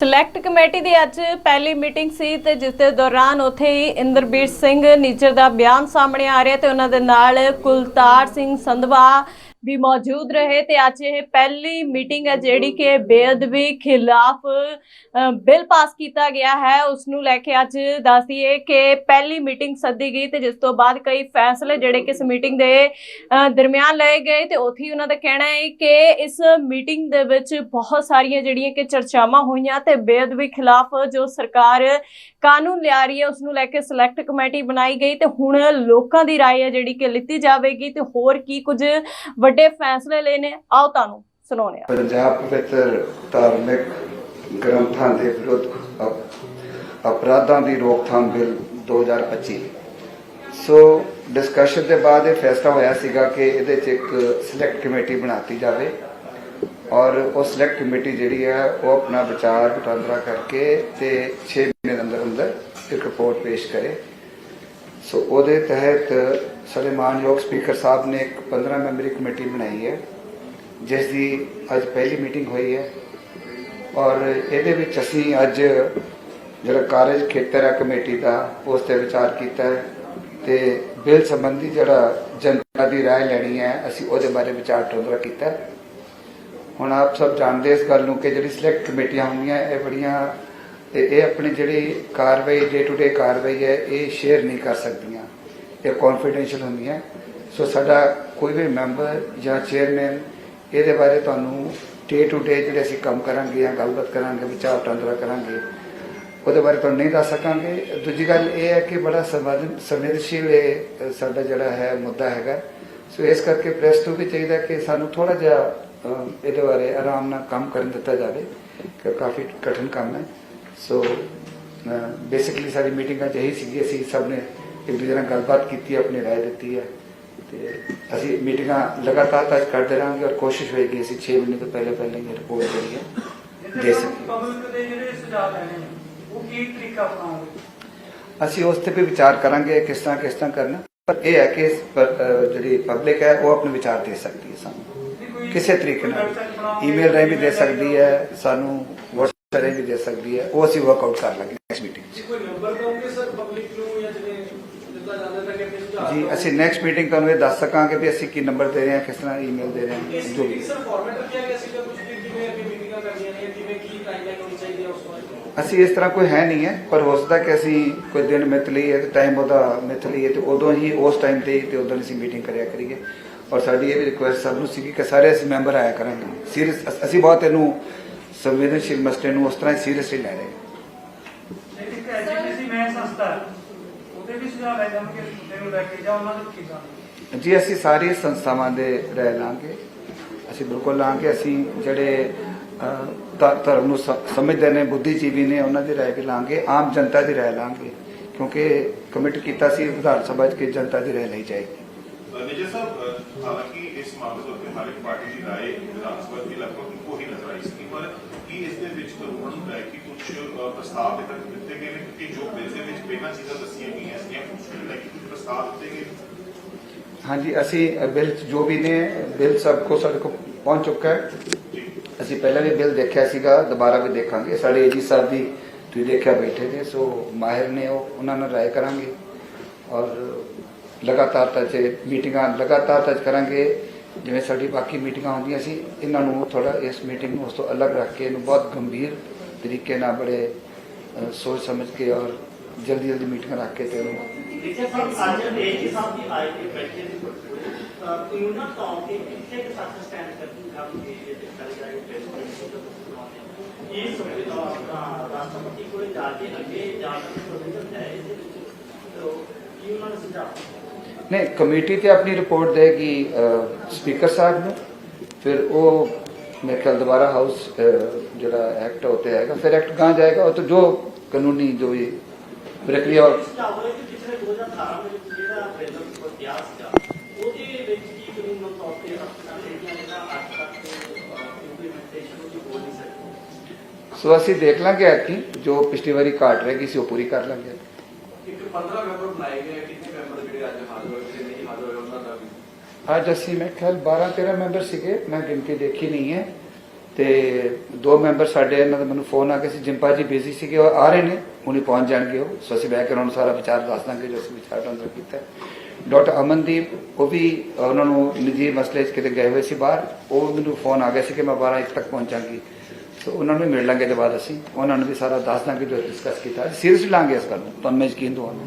Select committee ਦੀ ਅੱਜ ਪਹਿਲੀ meeting ਸੀ ਤੇ ਜਿਸ ਦੇ ਦੌਰਾਨ ਉੱਥੇ ਹੀ ਇੰਦਰਬੀਰ ਸਿੰਘ ਨੀਚਰ ਦਾ ਬਿਆਨ ਸਾਹਮਣੇ ਆ ਰਿਹਾ ਤੇ ਉਹਨਾਂ ਦੇ ਨਾਲ ਕੁਲਤਾਰ ਸਿੰਘ ਸੰਧਵਾ ਵੀ ਮੌਜੂਦ ਰਹੇ ਤੇ ਅੱਜ ਇਹ ਪਹਿਲੀ ਮੀਟਿੰਗ ਹੈ ਜਿਹੜੀ ਕਿ ਬੇਅਦਬੀ ਖਿਲਾਫ ਅ, ਬਿੱਲ ਪਾਸ ਕੀਤਾ ਗਿਆ ਹੈ ਉਸ ਨੂੰ ਲੈ ਕੇ ਅੱਜ ਦੱਸ ਦਈਏ ਕਿ ਪਹਿਲੀ ਮੀਟਿੰਗ ਸੱਦੀ ਗਈ ਤੇ ਜਿਸ ਤੋਂ ਬਾਅਦ ਕਈ ਫੈਸਲੇ ਜਿਹੜੇ ਕਿ ਇਸ ਮੀਟਿੰਗ ਦੇ ਅ, ਦਰਮਿਆਨ ਲਏ ਗਏ ਤੇ ਉੱਥੇ ਹੀ ਉਹਨਾਂ ਦਾ ਕਹਿਣਾ ਹੈ ਕਿ ਇਸ ਮੀਟਿੰਗ ਦੇ ਵਿੱਚ ਬਹੁਤ ਸਾਰੀਆਂ ਜਿਹੜੀਆਂ ਕਿ ਚਰਚਾਵਾਂ ਹੋਈਆਂ ਤੇ ਬੇਅਦਬੀ ਖਿਲਾਫ ਜੋ ਸਰਕਾਰ ਕਾਨੂੰਨ ਲਿਆ ਰਹੀ ਹੈ ਉਸ ਨੂੰ ਲੈ ਕੇ ਸਿਲੈਕਟ ਕਮੇਟੀ ਬਣਾਈ ਗਈ ਤੇ ਹੁਣ ਲੋਕਾਂ ਦੀ رائے ਹੈ ਜਿਹੜੀ ਕਿ ਲਿੱਤੀ ਜਾਵੇਗੀ ਤੇ ਹੋਰ ਕੀ ਕੁਝ ਵੱਡੇ ਫੈਸਲੇ ਲੈਣੇ ਆਓ ਤੁਹਾਨੂੰ ਸੁਣਾਉਂਦੇ ਹਾਂ। ਪੰਜਾਬ ਪਵਿੱਤਰ ਧਾਰਮਿਕ ਗ੍ਰੰਥਾਂ ਦੇ ਵਿਰੁੱਧ ਅਪਰਾਧਾਂ ਦੀ ਰੋਕਥਾਮ ਬਿੱਲ 2025 ਸੋ ਡਿਸਕਸ਼ਨ ਦੇ ਬਾਅਦ ਇਹ ਫੈਸਲਾ ਹੋਇਆ ਸੀਗਾ ਕਿ ਇਹਦੇ 'ਚ ਇੱਕ ਸਿਲੈਕਟ ਕਮੇਟੀ ਬਣਾਤੀ ਜਾਵੇ ਔਰ ਉਹ ਸਿਲੈਕਟ ਕਮੇਟੀ ਜਿਹੜੀ ਹੈ ਉਹ ਆਪਣਾ ਵਿਚਾਰ ਵਟਾਂਦਰਾ ਕਰਕੇ ਤੇ 6 ਮਹੀਨੇ ਦੇ ਅੰਦਰ ਅੰਦਰ ਇੱਕ ਰਿਪੋਰਟ ਪੇਸ਼ ਕਰੇ। ਸੋ ਉਹਦੇ ਤਹਿਤ ਸਾਡੇ ਮਾਨਯੋਗ ਸਪੀਕਰ ਸਾਹਿਬ ਨੇ ਇੱਕ 15 ਮੈਂਬਰੀ ਕਮੇਟੀ ਬਣਾਈ ਹੈ ਜਿਸ ਦੀ ਅੱਜ ਪਹਿਲੀ ਮੀਟਿੰਗ ਹੋਈ ਹੈ ਔਰ ਇਹਦੇ ਵਿੱਚ ਅਸੀਂ ਅੱਜ ਜਿਹੜਾ ਕਾਰਜ ਖੇਤਰ ਹੈ ਕਮੇਟੀ ਦਾ ਉਸ ਤੇ ਵਿਚਾਰ ਕੀਤਾ ਹੈ ਤੇ ਬਿੱਲ ਸੰਬੰਧੀ ਜਿਹੜਾ ਜਨਤਾ ਦੀ رائے ਲੈਣੀ ਹੈ ਅਸੀਂ ਉਹਦੇ ਬਾਰੇ ਵਿਚਾਰ ਵਟਾਂਦਰਾ ਕੀਤਾ ਹੈ। ਹੁਣ ਆਪ ਸਭ ਜਾਣਦੇ ਇਸ ਗੱਲ ਨੂੰ ਕਿ ਜਿਹੜੀ ਸਿਲੈਕਟ ਕਮੇਟੀਆਂ ਹੁੰਦੀਆਂ ਇਹ ਬੜੀਆਂ ਇਹ ਇਹ ਆਪਣੀ ਜਿਹੜੀ ਕਾਰਵਾਈ ਡੇ ਟੂ ਡੇ ਕਾਰਵਾਈ ਹੈ ਇਹ ਸ਼ੇਅਰ ਨਹੀਂ ਕਰ ਸਕਦੀਆਂ ਇਹ ਕੌਨਫੀਡੈਂਸ਼ੀਅਲ ਹੁੰਦੀਆਂ ਸੋ ਸਾਡਾ ਕੋਈ ਵੀ ਮੈਂਬਰ ਜਾਂ ਚੇਅਰਮੈਨ ਇਹਦੇ ਬਾਰੇ ਤੁਹਾਨੂੰ ਡੇ ਟੂ ਡੇ ਜਿਹੜੇ ਅਸੀਂ ਕੰਮ ਕਰਾਂਗੇ ਜਾਂ ਗੱਲਬਾਤ ਕਰਾਂਗੇ, ਵਿਚਾਰ ਵਟਾਂਦਰਾ ਕਰਾਂਗੇ, ਉਹਦੇ ਬਾਰੇ ਤੁਹਾਨੂੰ ਨਹੀਂ ਦੱਸ ਸਕਾਂਗੇ। ਦੂਜੀ ਗੱਲ ਇਹ ਹੈ ਕਿ ਬੜਾ ਸੰਵੇਦਨ- ਸੰਵੇਦਨਸ਼ੀਲ ਇਹ ਸਾਡਾ ਜਿਹੜਾ ਹੈ ਮੁੱਦਾ ਹੈਗਾ। ਸੋ ਇਸ ਕਰਕੇ ਪ੍ਰੈਸ ਨੂੰ ਵੀ ਚਾਹੀਦਾ ਕਿ ਸਾਨੂੰ ਥੋੜਾ ਜਿਹਾ ਇਹਦੇ ਬਾਰੇ ਆਰਾਮ ਨਾਲ ਕੰਮ ਕਰਨ ਦਿੱਤਾ ਜਾਵੇ ਕਿ ਕਾਫੀ ਕਠਿਨ ਕੰਮ ਹੈ। ਸੋ ਬੇਸਿਕਲੀ ਸਾਡੀ ਮੀਟਿੰਗਾਂ 'ਚ ਇਹੀ ਸੀਗੀ, ਅਸੀਂ ਸਭ ਨੇ ਇੱਕ ਦੂਜੇ ਨਾਲ ਗੱਲਬਾਤ ਕੀਤੀ ਆਪਣੀ رائے ਦਿੱਤੀ ਹੈ ਤੇ ਅਸੀਂ ਮੀਟਿੰਗਾਂ ਲਗਾਤਾਰ ਅੱਜ ਕਰਦੇ ਰਹਾਂਗੇ ਔਰ ਕੋਸ਼ਿਸ਼ ਹੋਏਗੀ ਅਸੀਂ 6 ਮਹੀਨੇ ਤੋਂ ਪਹਿਲੇ ਪਹਿਲੇ ਇਹ ਰਿਪੋਰਟ ਜਿਹੜੀ ਹੈ ਦੇ ਸਕੀਏ ਪਬਲਿਕ ਦੇ ਜਿਹੜੇ ਸੁਝਾਅ ਲੈਣੇ ਨੇ ਉਹ ਕੀ ਤਰੀਕਾ ਅਪਣਾਓਗੇ ਅਸੀਂ ਉਸ ਤੇ ਵੀ ਵਿਚਾਰ ਕਰਾਂਗੇ ਕਿਸ ਤਰ੍ਹਾਂ ਕਿਸ ਤਰ੍ਹਾਂ ਕਰਨਾ ਪਰ ਇਹ ਹੈ ਕਿ ਇਸ ਪਰ, ਅ, ਜਿਹੜੀ ਪਬਲਿਕ ਹੈ ਉਹ ਆਪਣੇ ਵਿਚਾਰ ਦੇ ਸਕਦੀ ਹੈ ਸਾਨੂੰ ਕਿਸੇ ਤਰੀਕੇ ਨਾਲ ਈਮੇਲ ਰਾਹੀਂ ਵੀ ਦੇ ਸਕਦੀ ਹੈ ਸਾਨੂੰ WhatsApp ਰਾਹੀਂ ਵੀ ਦੇ ਸਕਦੀ ਹੈ ਉਹ ਅਸੀਂ ਵਰਕਆਊਟ ਕਰ ਲਾਂਗੇ ਜੀ ਅਸੀਂ ਨੈਕਸਟ ਮੀਟਿੰਗ ਤੁਹਾਨੂੰ ਇਹ ਦੱਸ ਸਕਾਂਗੇ ਵੀ ਅਸੀਂ ਕੀ ਨੰਬਰ ਦੇ ਰਹੇ ਹਾਂ ਕਿਸ ਤਰ੍ਹਾਂ ਈਮੇਲ ਦੇ ਰਹੇ ਹਾਂ। ਜੋ ਵੀ। ਸਰ ਫਾਰਮੈਟ ਰੱਖਿਆ ਗਿਆ ਸੀਗਾ ਕੁਝ ਵੀ ਜਿਵੇਂ ਅੱਗੇ ਮੀਟਿੰਗਾਂ ਕਰਨੀਆਂ ਨੇ ਜਿਵੇਂ ਕੀ ਟਾਈਮਲਾਈਨ ਹੋਣੀ ਚਾਹੀਦੀ ਹੈ ਉਸ ਬਾਰੇ? ਅਸੀਂ ਇਸ ਤਰ੍ਹਾਂ ਕੋਈ ਹੈ ਨਹੀਂ ਹੈ ਪਰ ਹੋ ਸਕਦਾ ਕਿ ਅਸੀਂ ਕੋਈ ਦਿਨ ਮਿੱਥ ਲਈਏ ਤੇ ਟਾਈਮ ਉਹਦਾ ਮਿੱਥ ਲਈਏ ਤੇ ਉਦੋਂ ਹੀ ਉਸ ਟਾਈਮ ਤੇ ਤੇ ਉਦੋਂ ਅਸੀਂ ਮੀਟਿੰਗ ਕਰਿਆ ਕਰੀਏ। ਔਰ ਸਾਡੀ ਇਹ ਵੀ ਰਿਕੁਐਸਟ ਸਭ ਨੂੰ ਸੀਗੀ ਕਿ ਸਾਰੇ ਅਸੀਂ ਮੈਂਬਰ ਆਇਆ ਕਰਾਂਗੇ। ਸੀਰੀਅਸ ਅਸੀਂ ਬਹੁਤ ਇਹਨੂੰ ਸੰਵੇਦਨਸ਼ੀਲ ਮਸਲੇ ਨੂੰ ਉਸ ਤਰ੍ਹਾਂ ਸੀਰੀਅਸਲੀ ਲੈ ਰਹੇ ਹਾਂ। ਮੈਂ ਸੰਸਥਾ ਉਹਦੇ ਵੀ ਸੁਝਾਅ ਲੈ ਜਾਵਾਂਗੇ ਮੁੱਦੇ ਨੂੰ ਲੈ ਕੇ ਜਾਂ ਉਹਨਾਂ ਨੂੰ ਕਿਦਾਂ ਜੀ ਅਸੀਂ ਸਾਰੀ ਸੰਸਥਾਵਾਂ ਦੇ ਰਹਿ ਲਾਂਗੇ। ਅਸੀਂ ਬਿਲਕੁਲ ਲਾਂਗੇ ਅਸੀਂ ਜਿਹੜੇ ਧਰਮ ਨੂੰ ਸਮਝਦੇ ਨੇ ਬੁੱਧੀਜੀਵੀ ਨੇ ਉਹਨਾਂ ਦੀ ਰਾਏ ਵੀ ਲਾਂਗੇ ਆਮ ਜਨਤਾ ਦੀ ਰਾਏ ਲਾਂਗੇ। ਕਿਉਂਕਿ ਕਮਿਟ ਕੀਤਾ ਸੀ ਵਿਧਾਨ ਸਭਾ 'ਚ ਕਿ ਜਨਤਾ ਦੀ ਰਾਏ ਲਈ ਜਾਏਗੀ। ਮੇਜਰ ਸਾਹਿਬ ਹਾਲਾਂਕਿ ਇਸ ਮਾਮਲੇ ਦੇ ਉੱਤੇ ਹਰ ਇੱਕ ਪਾਰਟੀ ਦੀ ਰਾਏ ਵਿਧਾਨ ਸਭਾ ਦੀ ਲਗਭਗ ਇੱਕੋ ਹੀ ਨਜ਼ਰ ਆਈ ਸੀ ਪਰ ਕੀ ਇਸ ਦੇ ਵਿੱਚ ਕਾਨੂੰਨ ਨੂੰ ਲੈ ਕੇ ਕੁਝ ਪ੍ਰਸਤਾਵ ਦੇ ਤੱਕ ਦਿੱਤੇ ਗਏ ਨੇ ਕਿ ਜੋ ਬਿੱਲ ਦੇ ਵਿੱਚ ਪਹਿਲਾਂ ਚੀਜ਼ਾਂ ਦੱਸੀਆਂ ਗਈਆਂ ਸੀ ਉਸ ਨੂੰ ਲੈ ਕੇ ਕੁਝ ਪ੍ਰਸਤਾਵ ਦਿੱਤੇ ਗਏ ਹਾਂਜੀ ਅਸੀਂ ਬਿੱਲ ਜੋ ਵੀ ਨੇ ਬਿੱਲ ਸਭ ਕੋ ਸਾਡੇ ਕੋਲ ਪਹੁੰਚ ਚੁੱਕਾ ਹੈ। ਜੀ। ਅਸੀਂ ਪਹਿਲਾਂ ਵੀ ਬਿੱਲ ਦੇਖਿਆ ਸੀਗਾ ਦੁਬਾਰਾ ਵੀ ਦੇਖਾਂਗੇ। ਸਾਡੇ ਏਜੀ ਸਾਹਿਬ ਵੀ ਤੁਸੀਂ ਦੇਖਿਆ ਬੈਠੇ ਨੇ ਸੋ ਮਾਹਿਰ ਨੇ ਉਹ ਉਹਨਾਂ ਨਾਲ ਰਾਏ ਕਰਾਂਗੇ। ਔਰ ਲਗਾਤਾਰ ਤੱਕ ਮੀਟਿੰਗਾਂ ਲਗਾਤਾਰ ਤੱਕ ਕਰਾਂਗੇ। ਜਿਵੇਂ ਸਾਡੀ ਬਾਕੀ ਮੀਟਿੰਗਾਂ ਹੁੰਦੀਆਂ ਸੀ ਇਹਨਾਂ ਨੂੰ ਥੋੜਾ ਇਸ ਮੀਟਿੰਗ ਨੂੰ ਉਸ ਤੋਂ ਅਲੱਗ ਰੱਖ ਕੇ ਇਹਨੂੰ ਬਹੁਤ ਗੰਭੀਰ ਤਰੀਕੇ ਨਾਲ ਬੜੇ ਅ, ਸੋਚ ਸਮਝ ਕੇ ਔਰ ਜਲਦੀ ਜਲਦੀ ਮੀਟਿੰਗਾਂ ਰੱਖ ਕੇ ਤੇ ਇਹਨੂੰ ਦੇਖਿਆ ਸਾਹਿਬ ਅੱਜ ਏਜੀ ਸਾਹਿਬ ਦੀ ਆਏ ਕੇ ਬੈਠੇ ਮੇਰੇ ਖਿਆਲ ਦੁਬਾਰਾ ਹਾਊਸ ਜਿਹੜਾ ਐਕਟ ਹੋਤੇ ਆਏਗਾ। ਫਿਰ ਐਕਟ ਕਹਾਂ ਜਾਏਗਾ ਉਹ ਤਾਂ ਜੋ ਕਾਨੂੰਨੀ ਜੋ ਵੀ ਪ੍ਰਕਿਰਿਆ ਸੁਝਾਅ ਹੋਇਆ ਕਿ ਪਿਛਲੇ 2018 ਦੇ ਵਿੱਚ ਜਿਹੜਾ ਪ੍ਰੈਜ਼ੈਂਟ ਕੋ ਕਿਹਾ ਸੀਗਾ ਉਹਦੇ ਵਿੱਚ ਕੀ ਕਾਨੂੰਨ ਤੌਰ ਤੇ ਰੱਖਣਾ ਜਿਹੜੀਆਂ ਜਿਹੜਾ ਅੱਜ ਤੱਕ ਇੰਪਲੀਮੈਂਟੇਸ਼ਨ ਉਹਦੀ ਹੋ ਨਹੀਂ ਸਕੀ ਸੋ ਅਸੀਂ ਦੇਖ ਲਾਂਗੇ ਕਿ ਜੋ ਪਿਛਲੀ ਵਾਰੀ ਘਾਟ ਰਹਿ ਗਈ ਸੀ ਉਹ ਪੂਰੀ ਕਰ ਲਾਂਗੇ। ਇੱਕ 15 ਮੈਂਬਰ ਬਣਾਏ ਗਏ ਕਿੰਨੇ ਮੈਂਬਰ ਜਿਹੜੇ ਅੱਜ ਹਾਜ਼ਰ ਹੋਏ ਤੇ ਨਹੀਂ ਹਾਜ਼ਰ ਹੋਏ ਉਹਨਾਂ ਦਾ ਵੀ ਅੱਜ ਅਸੀਂ ਮੈਂ ਖਿਆਲ 12 13 ਮੈਂਬਰ ਸੀਗੇ, ਮੈਂ ਗਿਣਤੀ ਦੇਖੀ ਨਹੀਂ ਹੈ। ਤੇ ਦੋ ਮੈਂਬਰ ਸਾਡੇ ਇਹਨਾਂ ਦਾ ਮੈਨੂੰ ਫੋਨ ਆ ਗਿਆ ਸੀ। ਜਿੰਪਾ ਜੀ ਬਿਜ਼ੀ ਸੀਗੇ, ਉਹ ਆ ਰਹੇ ਨੇ, ਹੁਣੇ ਪਹੁੰਚ ਜਾਣਗੇ ਉਹ। ਸੋ ਅਸੀਂ ਬਹਿ ਕੇ ਉਹਨਾਂ ਨੂੰ ਸਾਰਾ ਵਿਚਾਰ ਦੱਸ ਦਾਂਗੇ, ਜੋ ਅਸੀਂ ਵਿਚਾਰ ਅੰਦਰ ਕੀਤਾ। ਡਾਕਟਰ ਅਮਨਦੀਪ, ਉਹ ਵੀ, ਉਹਨਾਂ ਨੂੰ ਨਿੱਜੀ ਮਸਲੇ 'ਚ ਕਿਤੇ ਗਏ ਹੋਏ ਸੀ ਬਾਹਰ। ਉਹ ਮੈਨੂੰ ਫੋਨ ਆ ਗਿਆ ਸੀ ਕਿ ਮੈਂ 12 ਇੱਕ ਤੱਕ ਪਹੁੰਚਾਂਗੀ। ਸੋ ਉਹਨਾਂ ਨੂੰ ਮਿਲ ਲਾਂਗੇ ਤੇ ਬਾਅਦ ਅਸੀਂ। ਉਹਨਾਂ ਨੂੰ ਵੀ ਸਾਰਾ ਦੱਸ ਦਾਂਗੇ ਜੋ ਡਿਸਕਸ ਕੀਤਾ। ਸੀਰੀਅਸਲੀ ਲਾਂਗੇ ਇਸ ਗੱਲ ਨੂੰ। ਤੁਹਾਨੂੰ ਮੈਂ ਯਕੀਨ ਦਵਾਉਂਦਾ।